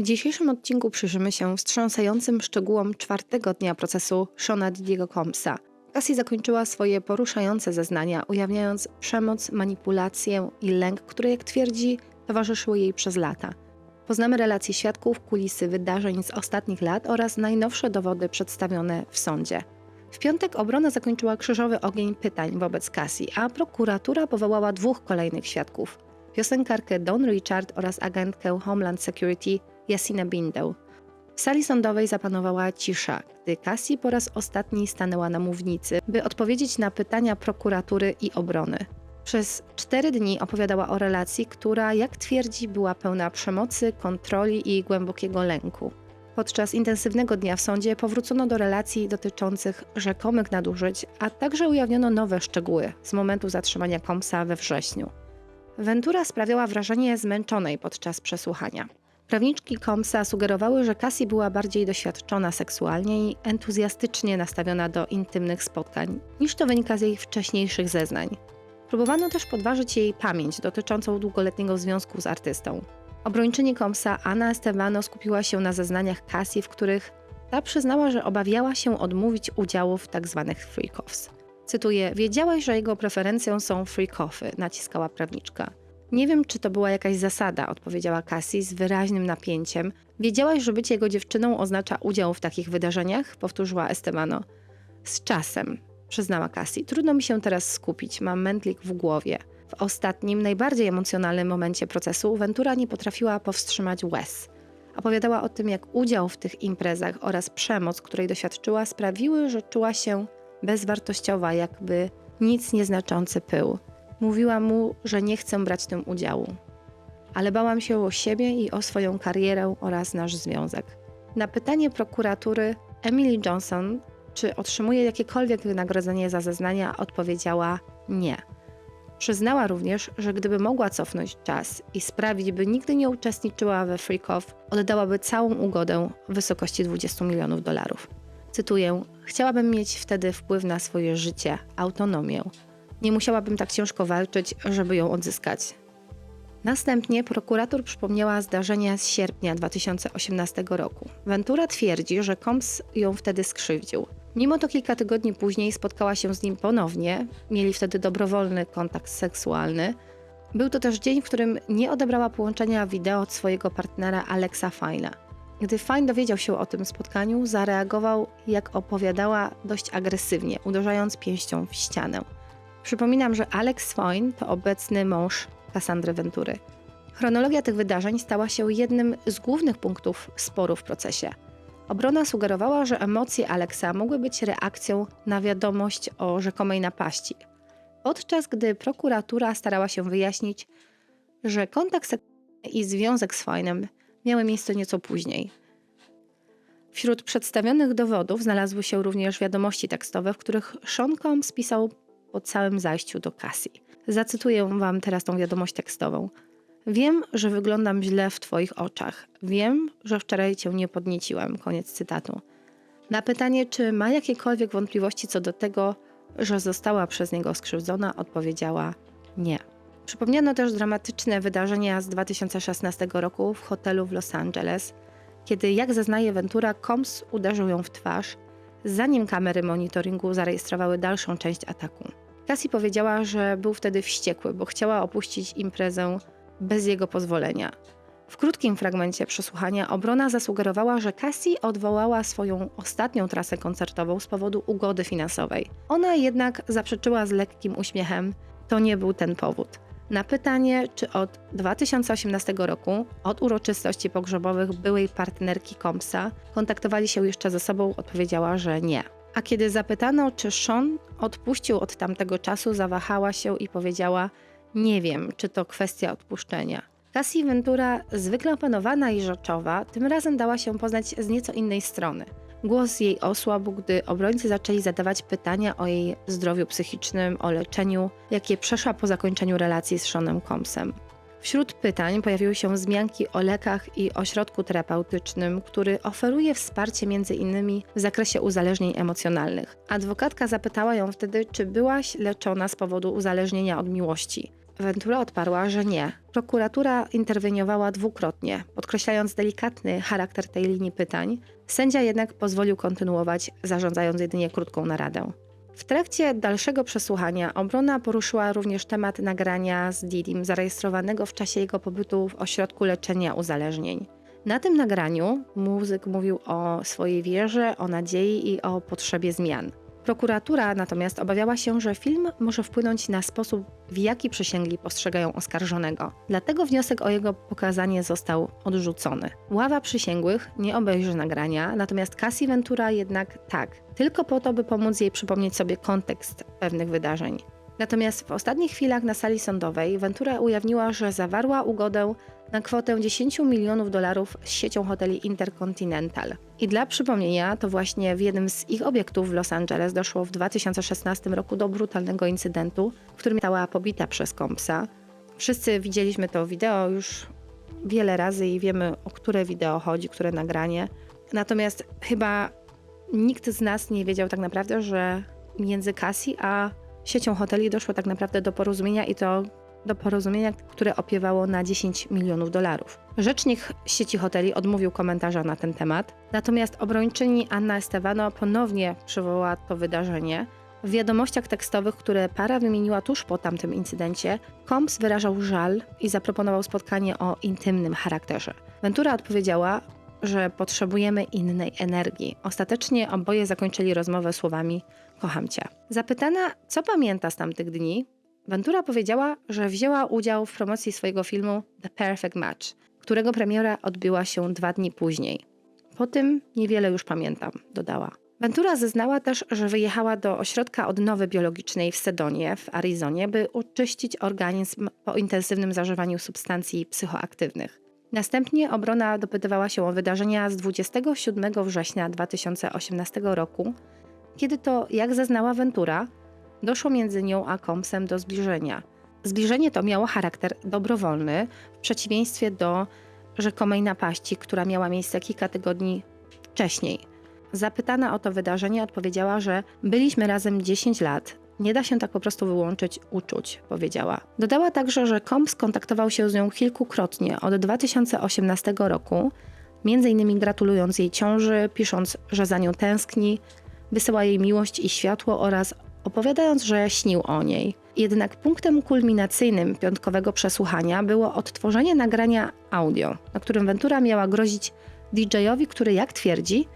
W dzisiejszym odcinku przyjrzymy się wstrząsającym szczegółom czwartego dnia procesu Shona Didiego Combsa. Cassie zakończyła swoje poruszające zeznania, ujawniając przemoc, manipulację i lęk, które, jak twierdzi, towarzyszyły jej przez lata. Poznamy relacje świadków, kulisy wydarzeń z ostatnich lat oraz najnowsze dowody przedstawione w sądzie. W piątek obrona zakończyła krzyżowy ogień pytań wobec Cassie, a prokuratura powołała dwóch kolejnych świadków piosenkarkę Don Richard oraz agentkę Homeland Security Yasinę Bindeł. W sali sądowej zapanowała cisza, gdy Cassie po raz ostatni stanęła na mównicy, by odpowiedzieć na pytania prokuratury i obrony. Przez cztery dni opowiadała o relacji, która, jak twierdzi, była pełna przemocy, kontroli i głębokiego lęku. Podczas intensywnego dnia w sądzie powrócono do relacji dotyczących rzekomych nadużyć, a także ujawniono nowe szczegóły z momentu zatrzymania Combsa we wrześniu. Ventura sprawiała wrażenie zmęczonej podczas przesłuchania. Prawniczki Combsa sugerowały, że Cassie była bardziej doświadczona seksualnie i entuzjastycznie nastawiona do intymnych spotkań, niż to wynika z jej wcześniejszych zeznań. Próbowano też podważyć jej pamięć dotyczącą długoletniego związku z artystą. Obrończyni Combsa Anna Estevano skupiła się na zeznaniach Cassie, w których ta przyznała, że obawiała się odmówić udziału w tzw. freak-offs. Cytuję: Wiedziałaś, że jego preferencją są freak-offy, naciskała prawniczka. Nie wiem, czy to była jakaś zasada, odpowiedziała Cassie z wyraźnym napięciem. Wiedziałaś, że bycie jego dziewczyną oznacza udział w takich wydarzeniach? powtórzyła Estevano. Z czasem, przyznała Cassie. Trudno mi się teraz skupić, mam mętlik w głowie. W ostatnim, najbardziej emocjonalnym momencie procesu Ventura nie potrafiła powstrzymać łez. Opowiadała o tym, jak udział w tych imprezach oraz przemoc, której doświadczyła, sprawiły, że czuła się bezwartościowa, jakby nic nieznaczący pył. Mówiła mu, że nie chcę brać w tym udziału. Ale bałam się o siebie i o swoją karierę oraz nasz związek. Na pytanie prokuratury Emily Johnson, czy otrzymuje jakiekolwiek wynagrodzenie za zeznania, odpowiedziała nie. Przyznała również, że gdyby mogła cofnąć czas i sprawić, by nigdy nie uczestniczyła we Freak Off, oddałaby całą ugodę w wysokości 20 milionów dolarów. Cytuję: Chciałabym mieć wtedy wpływ na swoje życie, autonomię. Nie musiałabym tak ciężko walczyć, żeby ją odzyskać. Następnie prokurator przypomniała zdarzenia z sierpnia 2018 roku. Ventura twierdzi, że Combs ją wtedy skrzywdził. Mimo to kilka tygodni później spotkała się z nim ponownie, mieli wtedy dobrowolny kontakt seksualny. Był to też dzień, w którym nie odebrała połączenia wideo od swojego partnera Alexa Fina. Gdy Fine dowiedział się o tym spotkaniu, zareagował, jak opowiadała, dość agresywnie, uderzając pięścią w ścianę. Przypominam, że Alex Fine to obecny mąż Cassandry Ventury. Chronologia tych wydarzeń stała się jednym z głównych punktów sporu w procesie. Obrona sugerowała, że emocje Alexa mogły być reakcją na wiadomość o rzekomej napaści, podczas gdy prokuratura starała się wyjaśnić, że kontakt seksualny i związek z Finem miały miejsce nieco później. Wśród przedstawionych dowodów znalazły się również wiadomości tekstowe, w których Sean Combs pisał po całym zajściu do Cassie. Zacytuję wam teraz tą wiadomość tekstową. Wiem, że wyglądam źle w Twoich oczach. Wiem, że wczoraj Cię nie podnieciłem. Koniec cytatu. Na pytanie, czy ma jakiekolwiek wątpliwości co do tego, że została przez niego skrzywdzona, odpowiedziała nie. Przypomniano też dramatyczne wydarzenia z 2016 roku w hotelu w Los Angeles, kiedy, jak zeznaje Ventura, Combs uderzył ją w twarz, zanim kamery monitoringu zarejestrowały dalszą część ataku. Cassie powiedziała, że był wtedy wściekły, bo chciała opuścić imprezę bez jego pozwolenia. W krótkim fragmencie przesłuchania obrona zasugerowała, że Cassie odwołała swoją ostatnią trasę koncertową z powodu ugody finansowej. Ona jednak zaprzeczyła z lekkim uśmiechem, to nie był ten powód. Na pytanie, czy od 2018 roku, od uroczystości pogrzebowych byłej partnerki Compsa, kontaktowali się jeszcze ze sobą, odpowiedziała, że nie. A kiedy zapytano, czy Sean odpuścił od tamtego czasu, zawahała się i powiedziała: Nie wiem, czy to kwestia odpuszczenia. Cassie Ventura, zwykle opanowana i rzeczowa, tym razem dała się poznać z nieco innej strony. Głos jej osłabł, gdy obrońcy zaczęli zadawać pytania o jej zdrowiu psychicznym, o leczeniu, jakie przeszła po zakończeniu relacji z Seanem Combsem. Wśród pytań pojawiły się wzmianki o lekach i ośrodku terapeutycznym, który oferuje wsparcie m.in. w zakresie uzależnień emocjonalnych. Adwokatka zapytała ją wtedy, czy byłaś leczona z powodu uzależnienia od miłości. Ventura odparła, że nie. Prokuratura interweniowała dwukrotnie, podkreślając delikatny charakter tej linii pytań. Sędzia jednak pozwolił kontynuować, zarządzając jedynie krótką naradę. W trakcie dalszego przesłuchania obrona poruszyła również temat nagrania z Didim zarejestrowanego w czasie jego pobytu w ośrodku leczenia uzależnień. Na tym nagraniu muzyk mówił o swojej wierze, o nadziei i o potrzebie zmian. Prokuratura natomiast obawiała się, że film może wpłynąć na sposób, w jaki przysięgli postrzegają oskarżonego. Dlatego wniosek o jego pokazanie został odrzucony. Ława przysięgłych nie obejrzy nagrania, natomiast Cassie Ventura jednak tak, tylko po to, by pomóc jej przypomnieć sobie kontekst pewnych wydarzeń. Natomiast w ostatnich chwilach na sali sądowej Ventura ujawniła, że zawarła ugodę na kwotę 10 milionów dolarów z siecią hoteli Intercontinental. I dla przypomnienia, to właśnie w jednym z ich obiektów w Los Angeles doszło w 2016 roku do brutalnego incydentu, w którym została pobita przez Compsa. Wszyscy widzieliśmy to wideo już wiele razy i wiemy, o które wideo chodzi, które nagranie. Natomiast chyba nikt z nas nie wiedział tak naprawdę, że między Cassie a siecią hoteli doszło tak naprawdę do porozumienia i to do porozumienia, które opiewało na 10 milionów dolarów. Rzecznik sieci hoteli odmówił komentarza na ten temat, natomiast obrończyni Anna Estevano ponownie przywołała to wydarzenie. W wiadomościach tekstowych, które para wymieniła tuż po tamtym incydencie, Combs wyrażał żal i zaproponował spotkanie o intymnym charakterze. Ventura odpowiedziała, że potrzebujemy innej energii. Ostatecznie oboje zakończyli rozmowę słowami: Kocham cię. Zapytana, co pamięta z tamtych dni, Ventura powiedziała, że wzięła udział w promocji swojego filmu The Perfect Match, którego premiera odbyła się dwa dni później. Po tym niewiele już pamiętam, dodała. Ventura zeznała też, że wyjechała do ośrodka odnowy biologicznej w Sedonie w Arizonie, by oczyścić organizm po intensywnym zażywaniu substancji psychoaktywnych. Następnie obrona dopytywała się o wydarzenia z 27 września 2018 roku, kiedy to, jak zeznała Ventura, doszło między nią a Combsem do zbliżenia. Zbliżenie to miało charakter dobrowolny, w przeciwieństwie do rzekomej napaści, która miała miejsce kilka tygodni wcześniej. Zapytana o to wydarzenie odpowiedziała, że byliśmy razem 10 lat. Nie da się tak po prostu wyłączyć uczuć, powiedziała. Dodała także, że Combs kontaktował się z nią kilkukrotnie od 2018 roku, innymi gratulując jej ciąży, pisząc, że za nią tęskni, wysyła jej miłość i światło oraz opowiadając, że śnił o niej. Jednak punktem kulminacyjnym piątkowego przesłuchania było odtworzenie nagrania audio, na którym Ventura miała grozić DJ-owi, który, jak twierdzi,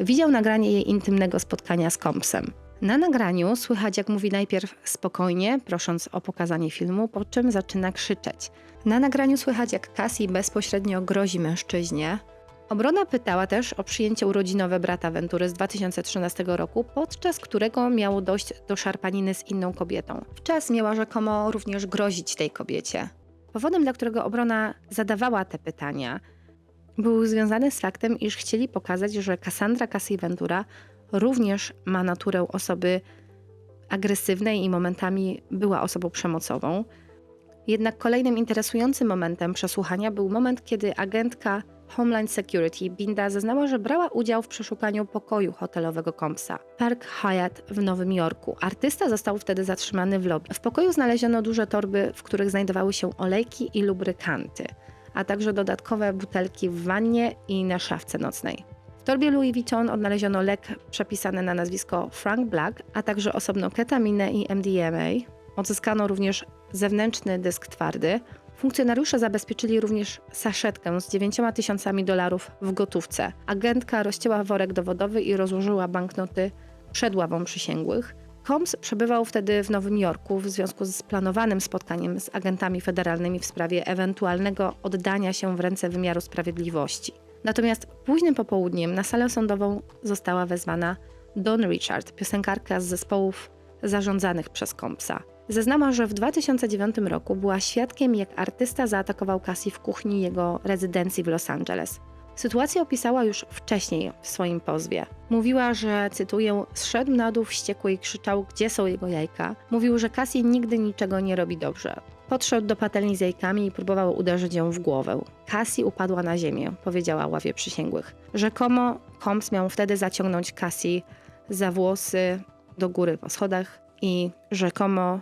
widział nagranie jej intymnego spotkania z Compsem. Na nagraniu słychać, jak mówi najpierw spokojnie, prosząc o pokazanie filmu, po czym zaczyna krzyczeć. Na nagraniu słychać, jak Cassie bezpośrednio grozi mężczyźnie, Obrona pytała też o przyjęcie urodzinowe brata Ventury z 2013 roku, podczas którego miało dojść do szarpaniny z inną kobietą. Wczas miała rzekomo również grozić tej kobiecie. Powodem, dla którego obrona zadawała te pytania, był związany z faktem, iż chcieli pokazać, że Cassandra Cassie Ventura również ma naturę osoby agresywnej i momentami była osobą przemocową. Jednak kolejnym interesującym momentem przesłuchania był moment, kiedy agentka Homeland Security Binda zeznała, że brała udział w przeszukaniu pokoju hotelowego Compsa, Park Hyatt w Nowym Jorku. Artysta został wtedy zatrzymany w lobby. W pokoju znaleziono duże torby, w których znajdowały się olejki i lubrykanty, a także dodatkowe butelki w wannie i na szafce nocnej. W torbie Louis Vuitton odnaleziono lek przepisany na nazwisko Frank Black, a także osobno ketaminę i MDMA. Odzyskano również zewnętrzny dysk twardy, Funkcjonariusze zabezpieczyli również saszetkę z 9 tysiącami dolarów w gotówce. Agentka rozcięła worek dowodowy i rozłożyła banknoty przed ławą przysięgłych. Combs przebywał wtedy w Nowym Jorku w związku z planowanym spotkaniem z agentami federalnymi w sprawie ewentualnego oddania się w ręce wymiaru sprawiedliwości. Natomiast późnym popołudniem na salę sądową została wezwana Don Richard, piosenkarka z zespołów zarządzanych przez Combsa. Zeznała, że w 2009 roku była świadkiem, jak artysta zaatakował Cassie w kuchni jego rezydencji w Los Angeles. Sytuację opisała już wcześniej w swoim pozwie. Mówiła, że, cytuję, zszedł na dół wściekły i krzyczał, gdzie są jego jajka. Mówił, że Cassie nigdy niczego nie robi dobrze. Podszedł do patelni z jajkami i próbował uderzyć ją w głowę. Cassie upadła na ziemię, powiedziała ławie przysięgłych. Rzekomo Combs miał wtedy zaciągnąć Cassie za włosy do góry po schodach i rzekomo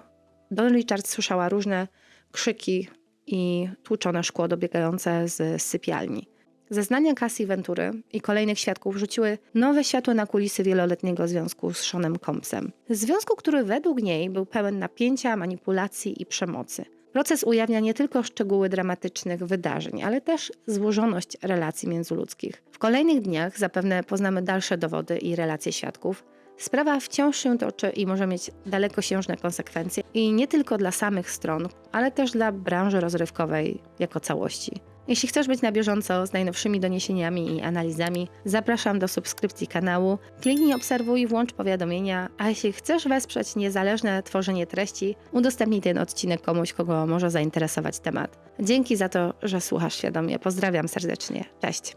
Don Richard słyszała różne krzyki i tłuczone szkło dobiegające z sypialni. Zeznania Cassie Ventury i kolejnych świadków rzuciły nowe światło na kulisy wieloletniego związku z Seanem Combsem. Związku, który według niej był pełen napięcia, manipulacji i przemocy. Proces ujawnia nie tylko szczegóły dramatycznych wydarzeń, ale też złożoność relacji międzyludzkich. W kolejnych dniach zapewne poznamy dalsze dowody i relacje świadków. Sprawa wciąż się toczy i może mieć dalekosiężne konsekwencje i nie tylko dla samych stron, ale też dla branży rozrywkowej jako całości. Jeśli chcesz być na bieżąco z najnowszymi doniesieniami i analizami, zapraszam do subskrypcji kanału. Kliknij obserwuj, włącz powiadomienia, a jeśli chcesz wesprzeć niezależne tworzenie treści, udostępnij ten odcinek komuś, kogo może zainteresować temat. Dzięki za to, że słuchasz świadomie. Pozdrawiam serdecznie. Cześć.